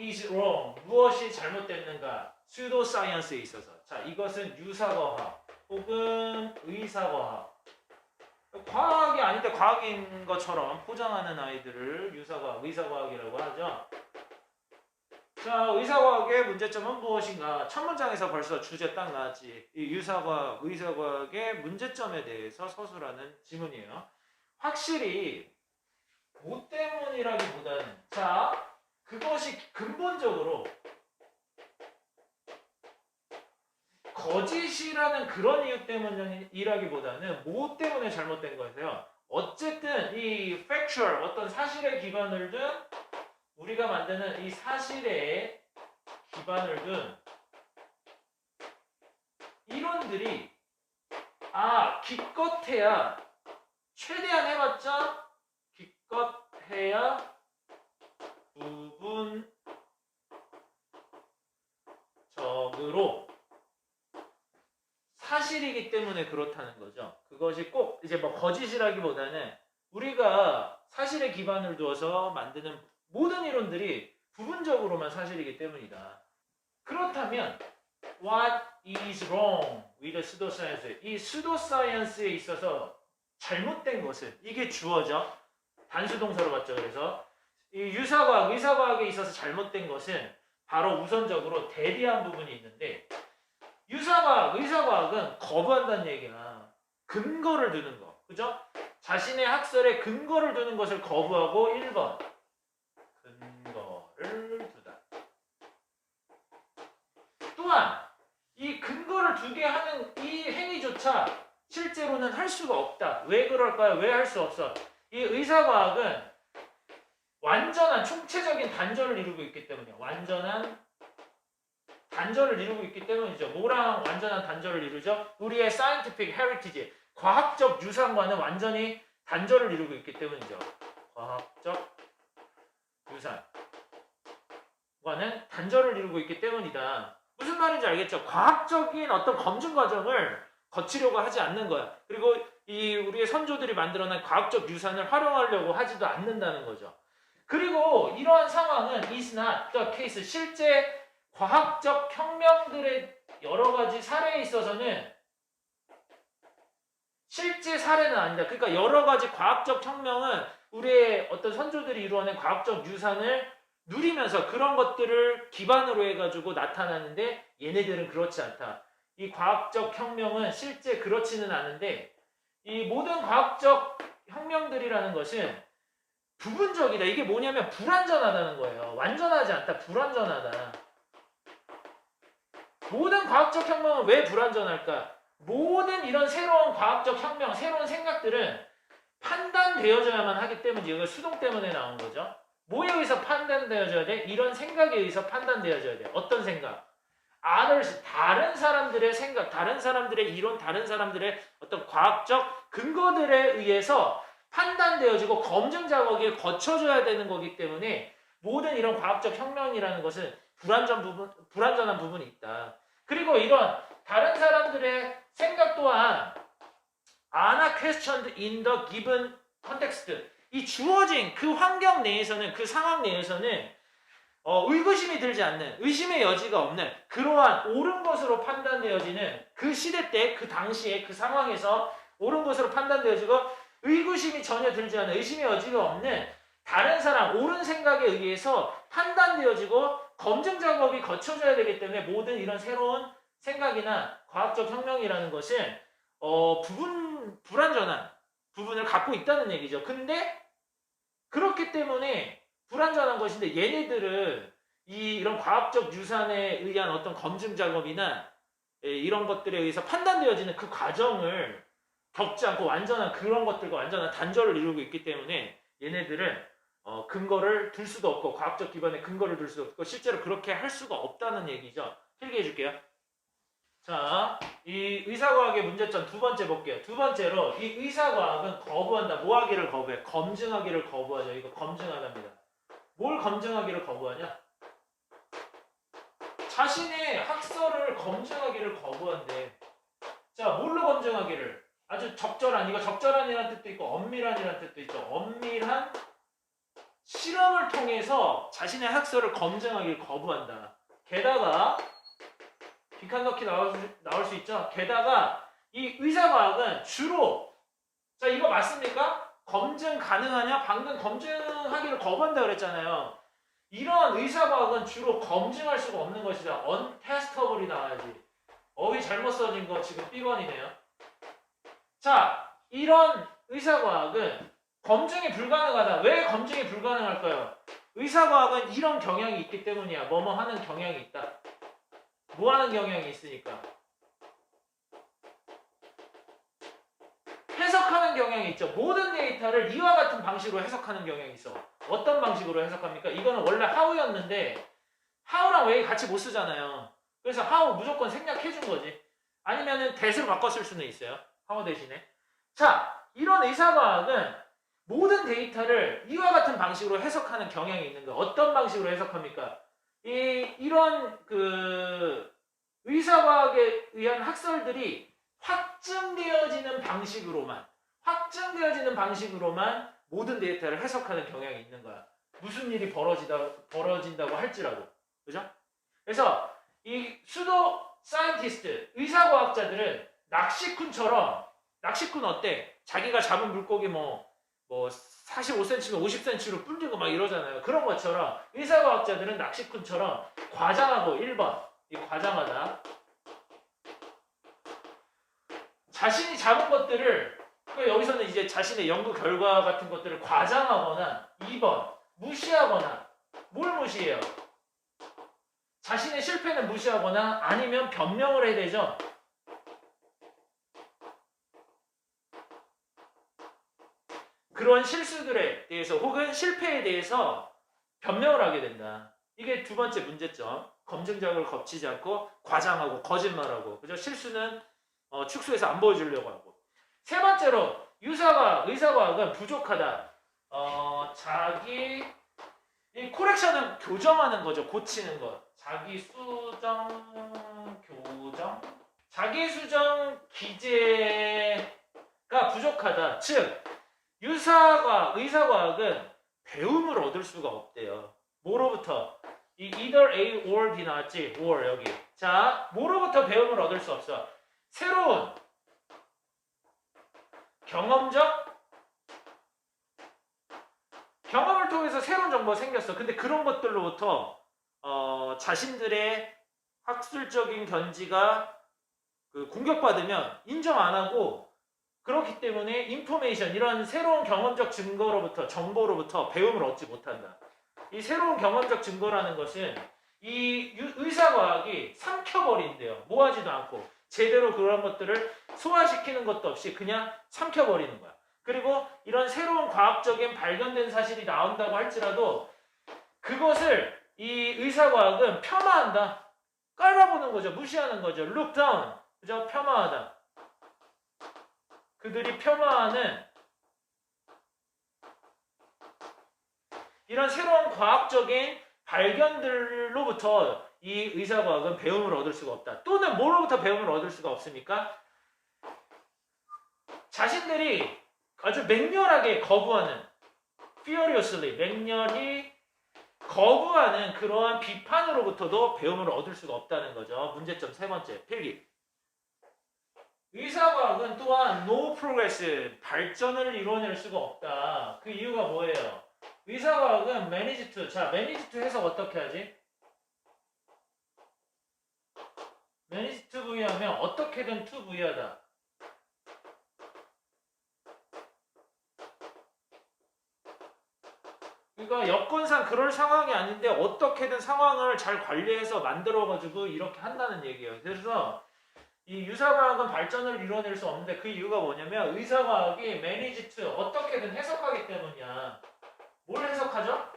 is wrong? 무엇이 잘못됐는가? pseudo science에 있어서. 자, 이것은 유사과학 혹은 의사과학. 과학이 아닌데 과학인 것처럼 포장하는 아이들을 유사과학, 의사과학이라고 하죠. 자, 의사과학의 문제점은 무엇인가? 첫 문장에서 벌써 주제 딱 나왔지. 이 유사과학, 의사과학의 문제점에 대해서 서술하는 지문이에요. 확실히 뭐 때문이라기보다는 자, 그것이 근본적으로 거짓이라는 그런 이유 때문이라기보다는 뭐 때문에 잘못된 거예요. 어쨌든 이 factual 어떤 사실에 기반을 둔 우리가 만드는 이 사실에 기반을 둔 이론들이 아 기껏해야 최대한 해봤자 기껏해야 부분적으로 사실이기 때문에 그렇다는 거죠. 그것이 꼭 이제 뭐 거짓이라기보다는 우리가 사실에 기반을 두어서 만드는 모든 이론들이 부분적으로만 사실이기 때문이다. 그렇다면 what is wrong with the pseudoscience? 이 pseudoscience에 있어서 잘못된 것은 이게 주어져 단수 동사로 봤죠. 그래서 이 유사과학, 의사과학에 있어서 잘못된 것은 바로 우선적으로 대비한 부분이 있는데 유사과학, 의사과학은 거부한다는 얘기야. 근거를 두는 거. 그죠? 자신의 학설에 근거를 두는 것을 거부하고 1번 근거를 두다. 또한 이 근거를 두게 하는 이 행위조차 실제로는 할 수가 없다. 왜 그럴까요? 왜 할 수 없어? 이 의사과학은 완전한 총체적인 단절을 이루고 있기 때문이야. 완전한 단절을 이루고 있기 때문이죠. 뭐랑 완전한 단절을 이루죠? 우리의 scientific heritage, 과학적 유산과는 완전히 단절을 이루고 있기 때문이죠. 과학적 유산과는 단절을 이루고 있기 때문이다. 무슨 말인지 알겠죠? 과학적인 어떤 검증 과정을 거치려고 하지 않는 거야. 그리고 이 우리의 선조들이 만들어낸 과학적 유산을 활용하려고 하지도 않는다는 거죠. 그리고 이러한 상황은 is not the case. 실제 과학적 혁명들의 여러 가지 사례에 있어서는 실제 사례는 아니다. 그러니까 여러 가지 과학적 혁명은 우리의 어떤 선조들이 이루어낸 과학적 유산을 누리면서 그런 것들을 기반으로 해가지고 나타나는데 얘네들은 그렇지 않다. 이 과학적 혁명은 실제 그렇지는 않은데 이 모든 과학적 혁명들이라는 것은 부분적이다. 이게 뭐냐면 불완전하다는 거예요. 완전하지 않다. 불완전하다. 모든 과학적 혁명은 왜 불완전할까? 모든 이런 새로운 과학적 혁명, 새로운 생각들은 판단되어져야만 하기 때문이지. 이거 수동 때문에 나온 거죠. 뭐에 의해서 판단되어져야 돼? 이런 생각에 의해서 판단되어져야 돼. 어떤 생각? others, 다른 사람들의 생각, 다른 사람들의 이론, 다른 사람들의 어떤 과학적 근거들에 의해서 판단되어지고 검증 작업이 거쳐져야 되는 거기 때문에 모든 이런 과학적 혁명이라는 것은 불완전 부분, 불완전한 부분이 있다. 그리고 이런 다른 사람들의 생각 또한 questioned in the given context. 이 주어진 그 환경 내에서는 그 상황 내에서는 어, 의구심이 들지 않는 의심의 여지가 없는 그러한 옳은 것으로 판단되어지는 그 시대 때 그 당시에 그 상황에서 옳은 것으로 판단되어지고 의구심이 전혀 들지 않는 의심의 여지가 없는 다른 사람 옳은 생각에 의해서 판단되어지고 검증 작업이 거쳐져야 되기 때문에 모든 이런 새로운 생각이나 과학적 혁명이라는 것은 어, 부분 불완전한 부분을 갖고 있다는 얘기죠. 근데 그렇기 때문에 불완전한 것인데 얘네들은 이 이런 과학적 유산에 의한 어떤 검증 작업이나 예, 이런 것들에 의해서 판단되어지는 그 과정을 겪지 않고 완전한 그런 것들과 완전한 단절을 이루고 있기 때문에 얘네들은 어, 근거를 둘 수도 없고 과학적 기반의 근거를 둘 수도 없고 실제로 그렇게 할 수가 없다는 얘기죠. 필기 해 줄게요. 자, 이 의사과학의 문제점 두 번째 볼게요. 두 번째로 이 의사과학은 거부한다. 뭐 하기를 거부해? 검증하기를 거부하죠. 이거 검증하답니다. 뭘 검증하기를 거부하냐? 자신의 학설을 검증하기를 거부한대. 자, 뭘로 검증하기를? 아주 적절한, 이거 적절한이라는 뜻도 있고 엄밀한이라는 뜻도 있죠. 엄밀한 실험을 통해서 자신의 학설을 검증하길 거부한다. 게다가 빈칸 넣기 나올 수, 나올 수 있죠. 게다가 이 의사과학은 주로 자 이거 맞습니까? 검증 가능하냐? 방금 검증하기를 거부한다 그랬잖아요. 이런 의사과학은 주로 검증할 수가 없는 것이다. 언테스터블이 나와야지. 어휘 잘못 써진 거 지금 B번이네요. 자, 이런 의사과학은 검증이 불가능하다. 왜 검증이 불가능할까요? 의사과학은 이런 경향이 있기 때문이야. 뭐뭐 하는 경향이 있다. 뭐 하는 경향이 있으니까. 해석하는 경향이 있죠. 모든 데이터를 이와 같은 방식으로 해석하는 경향이 있어. 어떤 방식으로 해석합니까? 이거는 원래 하우였는데 하우랑 웨이 같이 못 쓰잖아요. 그래서 하우 무조건 생략해 준 거지. 아니면은 대수로 쓸 수는 있어요. 하우 대신에. 자, 이런 의사과학은 모든 데이터를 이와 같은 방식으로 해석하는 경향이 있는 거. 어떤 방식으로 해석합니까? 이 이런 그 의사과학에 의한 학설들이 확증되어지는 방식으로만 확증되어지는 방식으로만 모든 데이터를 해석하는 경향이 있는 거야. 무슨 일이 벌어지다 벌어진다고 할지라도 그죠? 그래서 이 수도 사이언티스트 의사과학자들은 낚시꾼처럼 낚시꾼 어때? 자기가 잡은 물고기 뭐 뭐 45cm면 50cm로 불리고 막 이러잖아요. 그런 것처럼 의사과학자들은 낚시꾼처럼 과장하고 1번 이 과장하다 자신이 잡은 것들을 그 여기서는 이제 자신의 연구 결과 같은 것들을 과장하거나 2번 무시하거나 뭘 무시해요? 자신의 실패는 무시하거나 아니면 변명을 해야 되죠. 그런 실수들에 대해서 혹은 실패에 대해서 변명을 하게 된다. 이게 두 번째 문제점. 검증작을 거치지 않고 과장하고 거짓말하고 그죠? 실수는 어, 축소해서 안 보여주려고 하고. 세 번째로 유사과학, 의사과학은 부족하다. 어, 자기 이 코렉션은 교정하는 거죠. 고치는 것. 자기 수정 교정 자기 수정 기재가 부족하다. 즉 유사과학, 의사과학은 배움을 얻을 수가 없대요. 뭐로부터? 이 either A or B 나왔지? or 여기. 자, 뭐로부터 배움을 얻을 수 없어? 새로운 경험적 경험을 통해서 새로운 정보가 생겼어. 근데 그런 것들로부터 어, 자신들의 학술적인 견지가 그 공격받으면 인정 안 하고 그렇기 때문에 인포메이션 이런 새로운 경험적 증거로부터 정보로부터 배움을 얻지 못한다. 이 새로운 경험적 증거라는 것은 이 유- 의사과학이 삼켜버린대요. 모아지도 않고 제대로 그런 것들을 소화시키는 것도 없이 그냥 삼켜버리는 거야. 그리고 이런 새로운 과학적인 발견된 사실이 나온다고 할지라도 그것을 이 의사과학은 폄하한다. 깔아보는 거죠. 무시하는 거죠. look down. 그죠? 폄하하다. 그들이 폄하하는 이런 새로운 과학적인 발견들로부터 이 의사과학은 배움을 얻을 수가 없다. 또는 뭐로부터 배움을 얻을 수가 없습니까? 자신들이 아주 맹렬하게 거부하는 furiously 맹렬히 거부하는 그러한 비판으로부터도 배움을 얻을 수가 없다는 거죠. 문제점 세 번째 필기. 의사과학은 또한 no progress 발전을 이뤄낼 수가 없다. 그 이유가 뭐예요? 의사과학은 manage to 자 manage to 해석 어떻게 하지? manage to 부여하면 어떻게든 to 부여하다. 그러니까 여건상 그럴 상황이 아닌데 어떻게든 상황을 잘 관리해서 만들어가지고 이렇게 한다는 얘기예요. 그래서 이 유사과학은 발전을 이뤄낼 수 없는데 그 이유가 뭐냐면 의사과학이 매니지트 어떻게든 해석하기 때문이야. 뭘 해석하죠?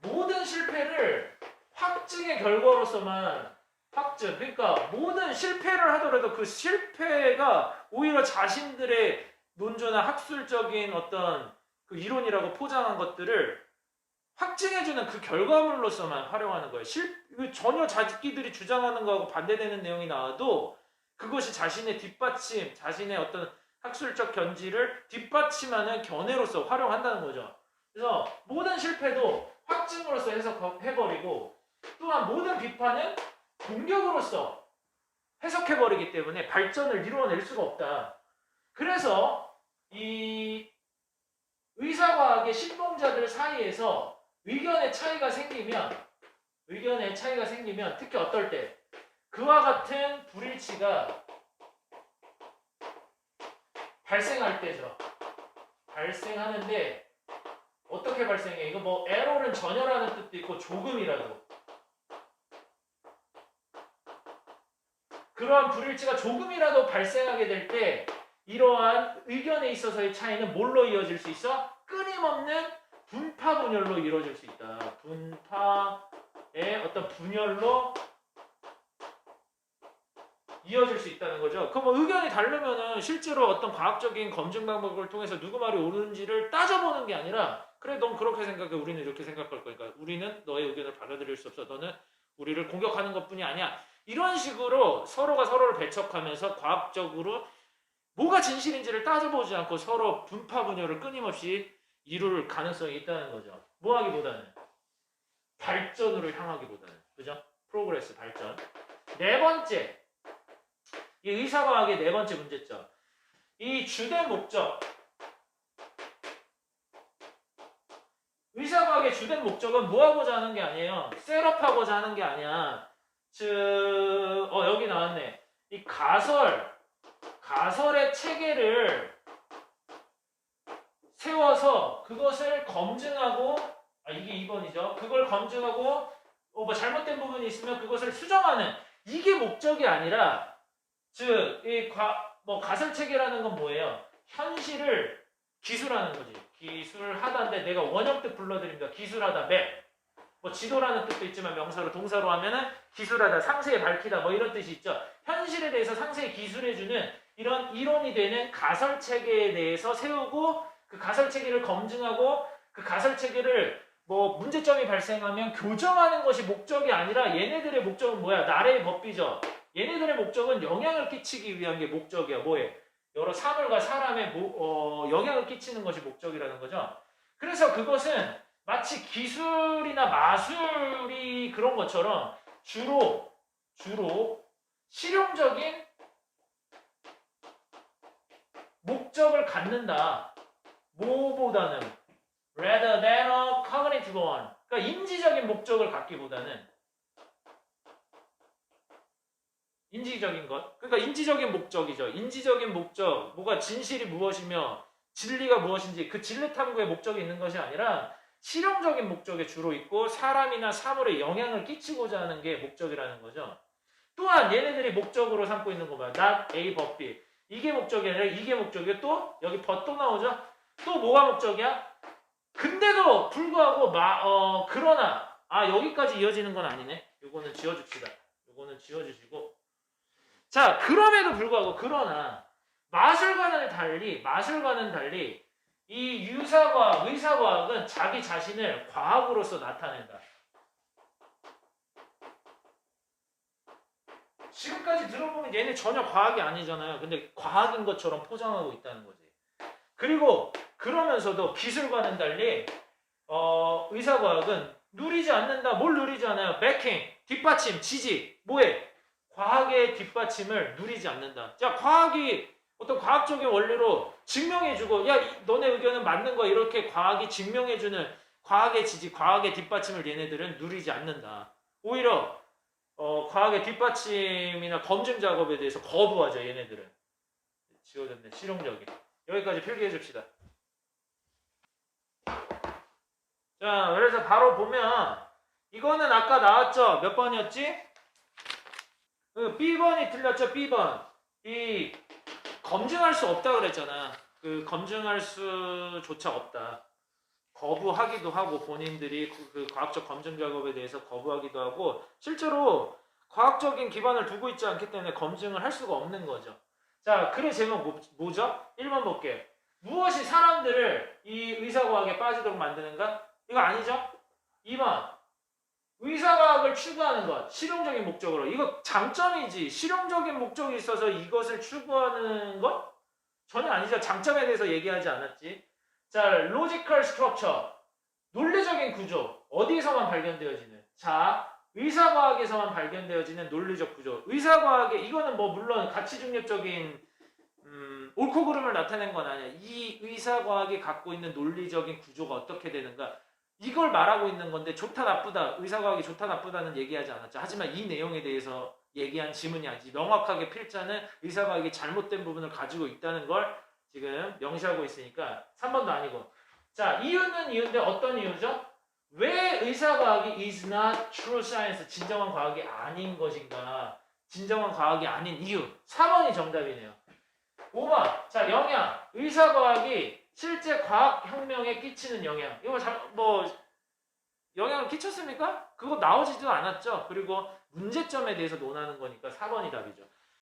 모든 실패를 확증의 결과로서만 확증. 그러니까 모든 실패를 하더라도 그 실패가 오히려 자신들의 논조나 학술적인 어떤 그 이론이라고 포장한 것들을 확증해주는 그 결과물로서만 활용하는 거예요. 실, 이거 전혀 자기들이 주장하는 거하고 반대되는 내용이 나와도 그것이 자신의 뒷받침, 자신의 어떤 학술적 견지를 뒷받침하는 견해로서 활용한다는 거죠. 그래서 모든 실패도 확증으로서 해석해버리고 또한 모든 비판은 공격으로서 해석해버리기 때문에 발전을 이루어낼 수가 없다. 그래서 이 의사과학의 신봉자들 사이에서 의견의 차이가 생기면 의견의 차이가 생기면 특히 어떨 때 그와 같은 불일치가 발생할 때죠. 발생하는데 어떻게 발생해? 이거 뭐 에러는 전혀라는 뜻도 있고 조금이라도 그러한 불일치가 조금이라도 발생하게 될 때 이러한 의견에 있어서의 차이는 뭘로 이어질 수 있어? 끊임없는 분파 분열로 이루어질 수 있다. 분파의 어떤 분열로 이어질 수 있다는 거죠. 그럼 뭐 의견이 다르면은 실제로 어떤 과학적인 검증 방법을 통해서 누구 말이 옳은지를 따져보는 게 아니라 그래 넌 그렇게 생각해 우리는 이렇게 생각할 거니까 우리는 너의 의견을 받아들일 수 없어 너는 우리를 공격하는 것뿐이 아니야 이런 식으로 서로가 서로를 배척하면서 과학적으로 뭐가 진실인지를 따져보지 않고 서로 분파 분열을 끊임없이 이룰 가능성이 있다는 거죠. 뭐 하기보다는 발전으로 향하기보다는 그죠? 프로그레스 발전. 네 번째 이 의사과학의 네 번째 문제점. 이 주된 목적. 의사과학의 주된 목적은 뭐 하고자 하는 게 아니에요. 셋업하고자 하는 게 아니야. 즉, 어, 여기 나왔네. 이 가설, 가설의 체계를 세워서 그것을 검증하고, 아, 이게 2번이죠. 그걸 검증하고, 어, 뭐 잘못된 부분이 있으면 그것을 수정하는, 이게 목적이 아니라, 즉, 이 과, 뭐 가설 체계라는 건 뭐예요? 현실을 기술하는 거지. 기술하다인데 내가 원형뜻 불러드립니다. 기술하다, 맵. 뭐 지도라는 뜻도 있지만 명사로 동사로 하면은 기술하다, 상세히 밝히다 뭐 이런 뜻이 있죠. 현실에 대해서 상세히 기술해주는 이런 이론이 되는 가설 체계에 대해서 세우고 그 가설 체계를 검증하고 그 가설 체계를 뭐 문제점이 발생하면 교정하는 것이 목적이 아니라 얘네들의 목적은 뭐야? 나라의 법비죠. 얘네들의 목적은 영향을 끼치기 위한 게 목적이야. 뭐에? 여러 사물과 사람의 모, 어, 영향을 끼치는 것이 목적이라는 거죠. 그래서 그것은 마치 기술이나 마술이 그런 것처럼 주로 주로 실용적인 목적을 갖는다. 뭐보다는 rather than a cognitive one. 그러니까 인지적인 목적을 갖기보다는 인지적인 것. 그러니까 인지적인 목적이죠. 인지적인 목적. 뭐가 진실이 무엇이며 진리가 무엇인지 그 진리 탐구의 목적이 있는 것이 아니라 실용적인 목적에 주로 있고 사람이나 사물에 영향을 끼치고자 하는 게 목적이라는 거죠. 또한 얘네들이 목적으로 삼고 있는 거 봐요. not A but B. 이게 목적이 아니라 이게 목적이고 또 여기 but 또 나오죠. 또 뭐가 목적이야? 근데도 불구하고 마, 어, 그러나 아 여기까지 이어지는 건 아니네. 요거는 지워줍시다. 요거는 지워주시고 자 그럼에도 불구하고 그러나 마술과는 달리 마술과는 달리 이 유사과학, 의사과학은 자기 자신을 과학으로서 나타낸다. 지금까지 들어보면 얘네 전혀 과학이 아니잖아요. 근데 과학인 것처럼 포장하고 있다는 거지. 그리고 그러면서도 기술과는 달리 어, 의사과학은 누리지 않는다. 뭘 누리지 않아요? 백킹, 뒷받침, 지지. 뭐해? 과학의 뒷받침을 누리지 않는다. 자, 과학이 어떤 과학적인 원리로 증명해주고 야 이- 너네 의견은 맞는 거야 이렇게 과학이 증명해주는 과학의 지지, 과학의 뒷받침을 얘네들은 누리지 않는다. 오히려 어, 과학의 뒷받침이나 검증 작업에 대해서 거부하죠 얘네들은. 지워졌네 실용적인. 여기까지 필기해 줍시다. 자 그래서 바로 보면 이거는 아까 나왔죠 몇 번이었지? 그 B번이 틀렸죠 B번. 이 검증할 수 없다 그랬잖아. 그 검증할 수조차 없다. 거부하기도 하고 본인들이 그, 그 과학적 검증 작업에 대해서 거부하기도 하고 실제로 과학적인 기반을 두고 있지 않기 때문에 검증을 할 수가 없는 거죠. 자, 글의 제목 뭐, 뭐죠? 1번 볼게요. 무엇이 사람들을 이 의사과학에 빠지도록 만드는가? 이거 아니죠? 2번. 의사과학을 추구하는 것, 실용적인 목적으로. 이거 장점이지. 실용적인 목적이 있어서 이것을 추구하는 것? 전혀 아니죠. 장점에 대해서 얘기하지 않았지. 자, logical structure. 논리적인 구조 어디서만 발견되어지는 자 의사과학에서만 발견되어지는 논리적 구조. 의사과학에 이거는 뭐 물론 가치 중립적인 음, 옳고 그름을 나타낸 건 아니야. 이 의사과학이 갖고 있는 논리적인 구조가 어떻게 되는가? 이걸 말하고 있는 건데 좋다 나쁘다 의사과학이 좋다 나쁘다는 얘기하지 않았죠. 하지만 이 내용에 대해서 얘기한 지문이 아니지. 명확하게 필자는 의사과학이 잘못된 부분을 가지고 있다는 걸 지금 명시하고 있으니까 3번도 아니고. 자 이유는 이유인데 어떤 이유죠? 왜 의사과학이 is not true science 진정한 과학이 아닌 것인가? 진정한 과학이 아닌 이유. 4번이 정답이네요. 5번. 자 영향 의사과학이 실제 과학혁명에 끼치는 영향 이거 잘, 뭐 영향을 끼쳤습니까? 그거 나오지도 않았죠. 그리고 문제점에 대해서 논하는 거니까 4번이 답이죠